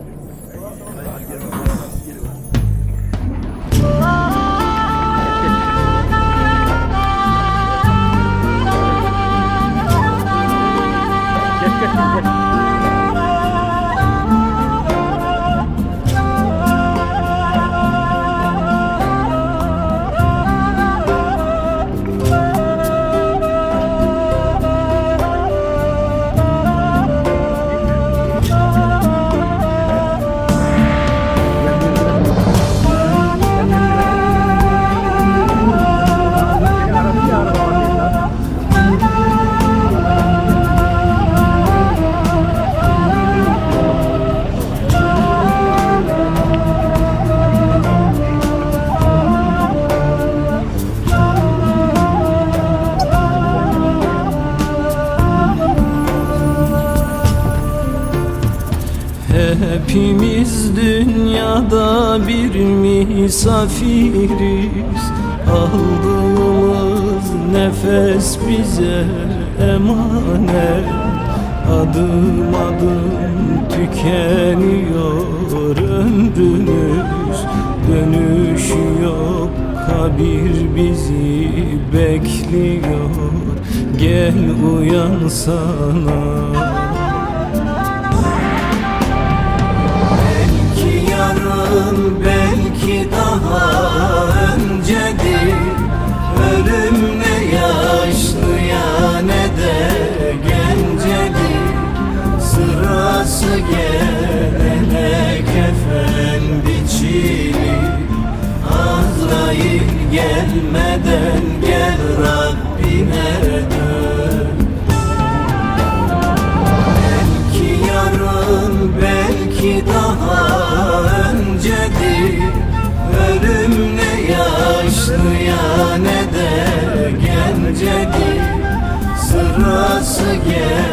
Hepimiz dünyada bir misafiriz. Aldığımız nefes bize emanet. Adım adım tükeniyor ömrümüz. Dönüş yok kabir bizi bekliyor. Gel uyansana Belki daha öncedir Ölüm ne yaşlıya ne de gencedir. Sırası gelene kefen biçilir Sırası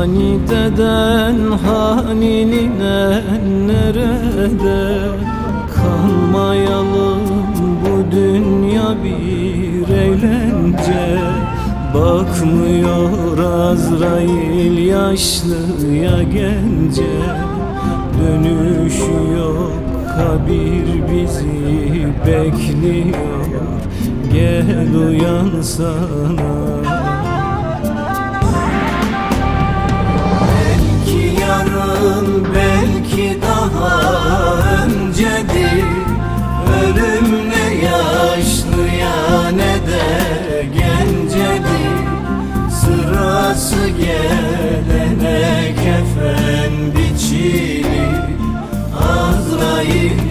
Hanideden hanine nerede? Kalmayalım bu dünya bir eğlence. Bakmıyor Azrail yaşlıya gence. Dönüş yok kabir bizi bekliyor. Gel uyansana Belki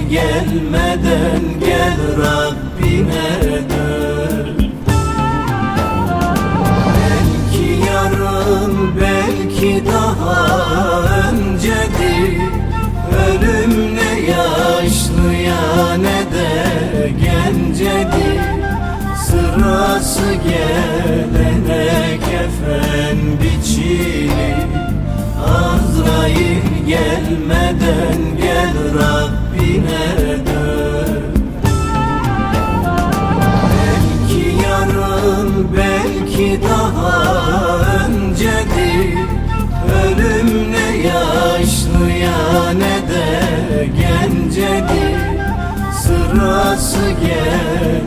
gelmeden gel Rabbine dön. Belki yarın belki daha öncedir. Ölüm ne yaşlıya yaşlıya ne de gencedir Sırası gelene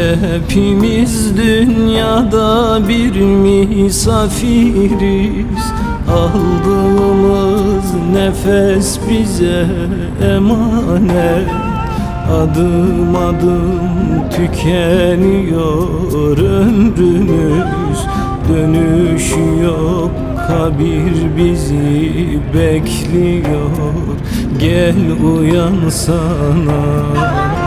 Hepimiz dünyada bir misafiriz. Aldığımız nefes bize emanet. Adım adım tükeniyor ömrümüz. Dönüş yok kabir bizi bekliyor. Gel uyansana Belki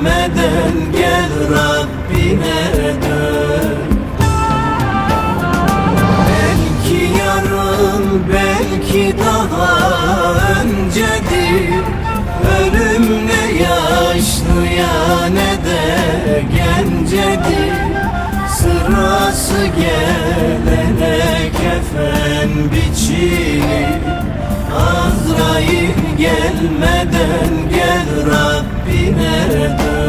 gelmeden gel Rabbine dön. Belki yarın belki daha öncedir. Ölüm ne yaşlıya ne de gencedir. Sırası gelene kefen biçilir. Azrail gelmeden gel Rabbine dön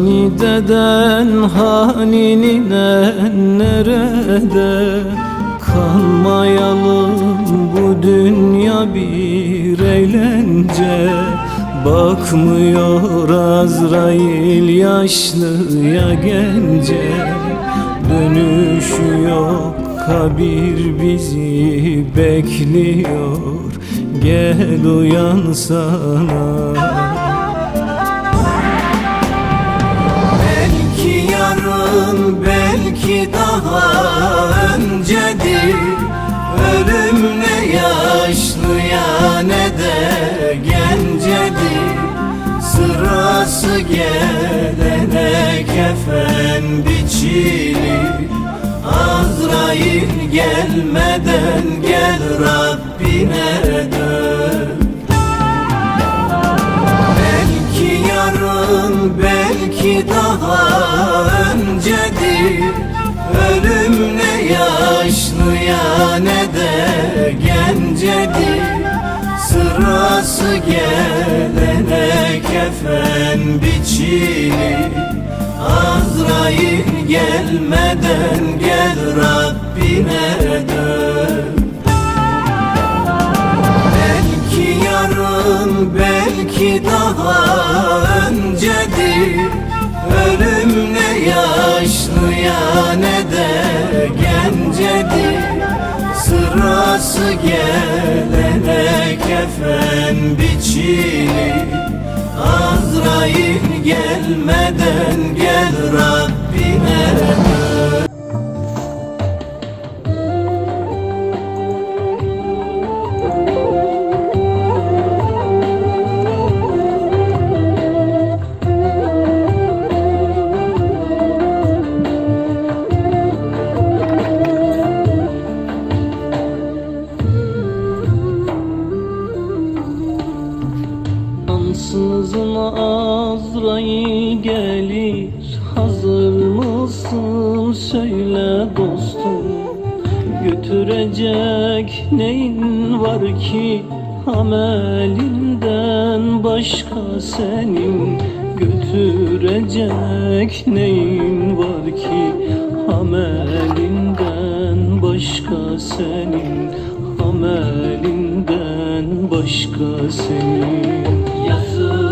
Hani deden hani ninen nerede? Kanmayalım bu dünya bir eğlence. Bakmıyor Azrail yaşlıya gence. Dönüşü yok kabir bizi bekliyor. Gel uyansana Belki yarın belki daha öncedir. Ölüm ne yaşlıya ne de gencedir. Sırası gelene kefen biçilir. Azrail gelmeden gel Rabbine dön. Belki yarın belki daha öncedir. Ölüm ne yaşlıya ne de gencedir. Sırası gelene kefen biçilir. Azrail gelmeden gel Rabbine dön. Belki yarın belki daha öncedir de gencedir. Sırası gelene kefen biçilir Azrail gelmeden gel Rabbine Neyin var ki amelinden başka senin Götürecek neyin var ki amelinden başka senin Amelinden başka senin? Yazık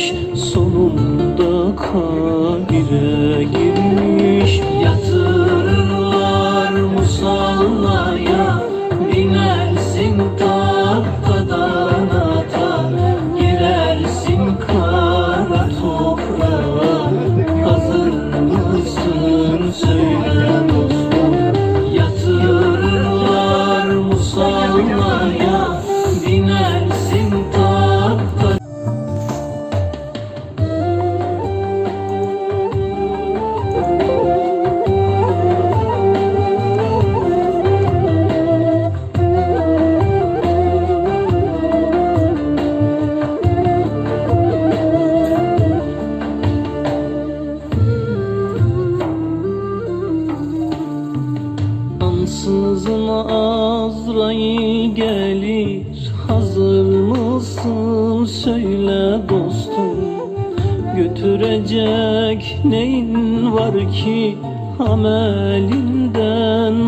Spanish neyin var ki amelinden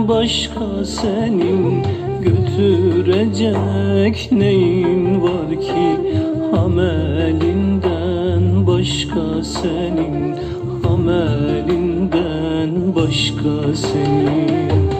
başka senin Götürecek neyin var ki amelinden başka senin Amelinden başka senin?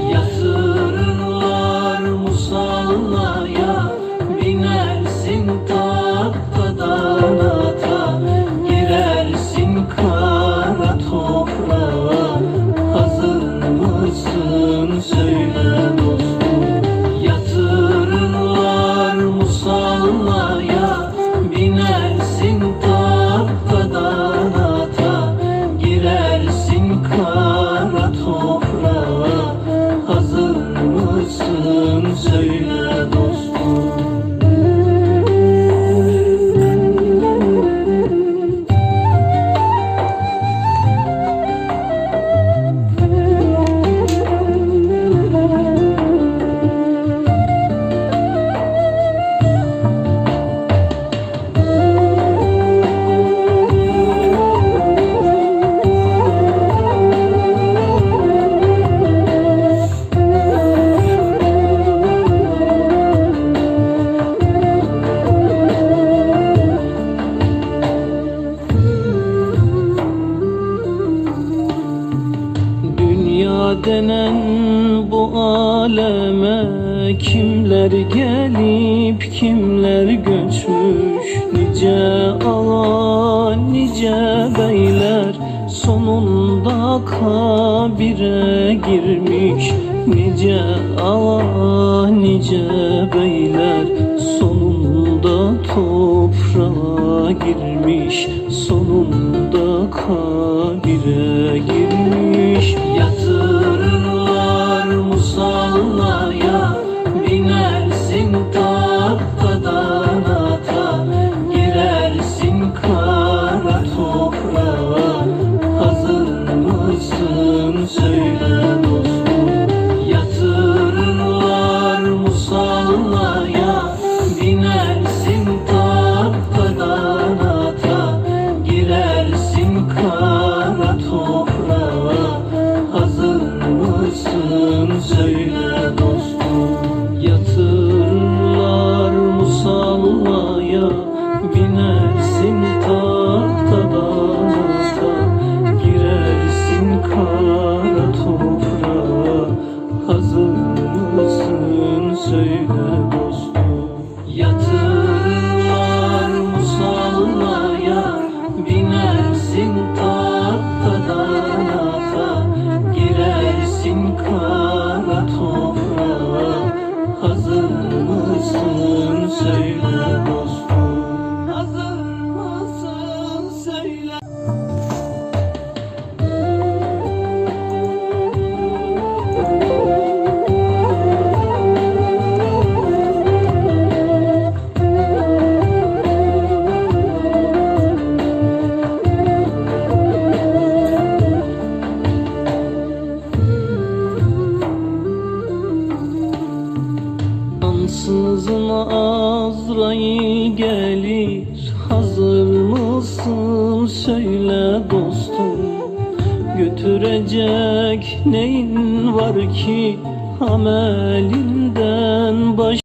Nice ağa nice beyler. Sonunda kabire girmiş. Nice ağa nice beyler. Sonunda toprağa girmiş. Sonunda kabire girmiş. Yatır